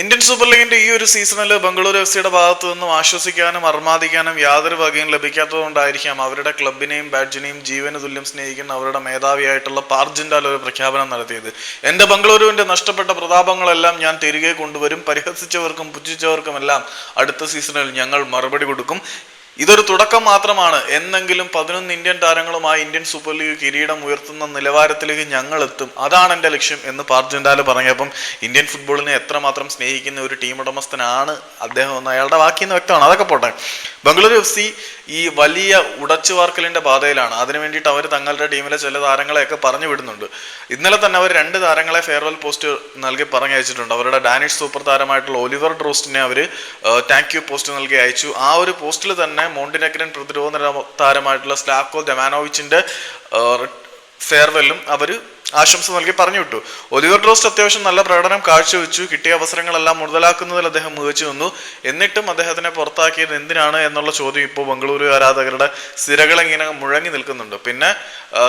Indian super ലീഗിന്റെ ഈ ഒരു സീസണിൽ ബംഗളൂരു എഫ് സിയുടെ ഭാഗത്തു നിന്നും ആശ്വസിക്കാനും അർമാദിക്കാനും യാതൊരു വകയും ലഭിക്കാത്തതുകൊണ്ടായിരിക്കാം അവരുടെ ക്ലബിനെയും ബാറ്റിനെയും ജീവന് തുല്യം സ്നേഹിക്കുന്ന അവരുടെ മേധാവിയായിട്ടുള്ള പാർജിൻഡാൽ ഒരു പ്രഖ്യാപനം നടത്തിയത്. എന്റെ ബംഗളൂരുവിന്റെ നഷ്ടപ്പെട്ട പ്രതാപങ്ങളെല്ലാം ഞാൻ തിരികെ കൊണ്ടുവരും പരിഹസിച്ചവർക്കും പുച്ഛിച്ചവർക്കുമെല്ലാം അടുത്ത സീസണിൽ ഞങ്ങൾ മറുപടി കൊടുക്കും. ഇതൊരു തുടക്കം മാത്രമാണ്. എന്നെങ്കിലും പതിനൊന്ന് ഇന്ത്യൻ താരങ്ങളുമായി ഇന്ത്യൻ സൂപ്പർ ലീഗ് കിരീടം ഉയർത്തുന്ന നിലവാരത്തിലേക്ക് ഞങ്ങൾ എത്തും അതാണ് എന്റെ ലക്ഷ്യം എന്ന് പാർജൻഡാൽ പറഞ്ഞപ്പം ഇന്ത്യൻ ഫുട്ബോളിനെ എത്രമാത്രം സ്നേഹിക്കുന്ന ഒരു ടീം ഉടമസ്ഥനാണ് അദ്ദേഹം എന്ന് അയാളുടെ വാക്കിന്ന് വ്യക്തമാണ്. അതൊക്കെ പോട്ടെ. ബംഗളൂരു എഫ് സി ഈ വലിയ ഉടച്ചുവാർക്കലിന്റെ പാതയിലാണ്. അതിനു വേണ്ടിയിട്ട് അവർ തങ്ങളുടെ ടീമിലെ ചില താരങ്ങളെയൊക്കെ പറഞ്ഞു വിടുന്നുണ്ട്. ഇന്നലെ തന്നെ അവർ രണ്ട് താരങ്ങളെ ഫെയർവെൽ പോസ്റ്റ് നൽകി പറഞ്ഞയച്ചിട്ടുണ്ട് അവരുടെ ഡാനിഷ് സൂപ്പർ താരമായിട്ടുള്ള ഒലിവർ ഡ്രോസ്റ്റിനെ അവർ താങ്ക് യു പോസ്റ്റ് നൽകി അയച്ചു. ആ ഒരു പോസ്റ്റിൽ തന്നെ മോണ്ടിനഗ്രൻ പ്രതിരോധ താരമായിട്ടുള്ള സ്ലാക്കോ ദമാനോവിച്ചിന്റെ ഫെയർവെല്ലും അവർ ആശംസ നൽകി പറഞ്ഞു വിട്ടു. ഒലിവർ ഡ്രോസ്റ്റ് അത്യാവശ്യം നല്ല പ്രകടനം കാഴ്ചവെച്ചു. കിട്ടിയ അവസരങ്ങളെല്ലാം മുതലാക്കുന്നതിൽ അദ്ദേഹം മികച്ചു നിന്നു. എന്നിട്ടും അദ്ദേഹത്തിനെ പുറത്താക്കിയത് എന്തിനാണ് എന്നുള്ള ചോദ്യം ഇപ്പോൾ ബംഗളൂരു ആരാധകരുടെ സ്ഥിരകളിങ്ങനെ മുഴങ്ങി നിൽക്കുന്നുണ്ട്. പിന്നെ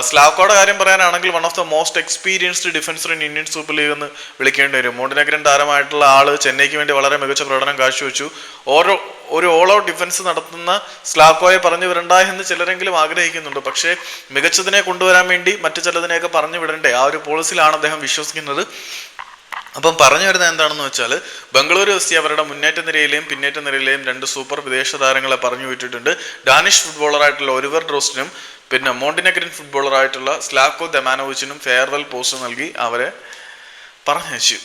സ്ലാക്കോടെ കാര്യം പറയാനാണെങ്കിൽ one of the most experienced defender in Indian super league എന്ന് വിളിക്കേണ്ടി വരും. മോണ്ടിനഗ്രൻ താരമായിട്ടുള്ള ആൾ ചെന്നൈക്ക് വേണ്ടി വളരെ മികച്ച പ്രകടനം കാഴ്ചവെച്ചു. ഓരോ ഒരു ഓൾ ഔട്ട് ഡിഫൻസ് നടത്തുന്ന സ്ലാക്കോയെ പറഞ്ഞു വിടണ്ട എന്ന് ചിലരെങ്കിലും ആഗ്രഹിക്കുന്നുണ്ട്. പക്ഷേ മികച്ചതിനെ കൊണ്ടുവരാൻ വേണ്ടി മറ്റു ചിലതിനെയൊക്കെ പറഞ്ഞു വിടണ്ടേ? ആ ഒരു പോളിസിയിലാണ് അദ്ദേഹം വിശ്വസിക്കുന്നത്. അപ്പം പറഞ്ഞു വരുന്നത് എന്താണെന്ന് വെച്ചാൽ ബംഗളൂരു എഫ് സി അവരുടെ മുന്നേറ്റ നിരയിലെയും പിന്നേറ്റ നിരയിലെയും രണ്ട് സൂപ്പർ വിദേശ താരങ്ങളെ പറഞ്ഞു വിട്ടിട്ടുണ്ട്. ഡാനിഷ് ഫുട്ബോളറായിട്ടുള്ള ഒരുവർ ഡ്രോസ്റ്റിനും പിന്നെ മോണ്ടിനഗ്രിൻ ഫുട്ബോളറായിട്ടുള്ള സ്ലാക്കോ ദമാനോവിച്ചിനും ഫെയർവെൽ പോസ്റ്റ് നൽകി അവരെ പറഞ്ഞയച്ചു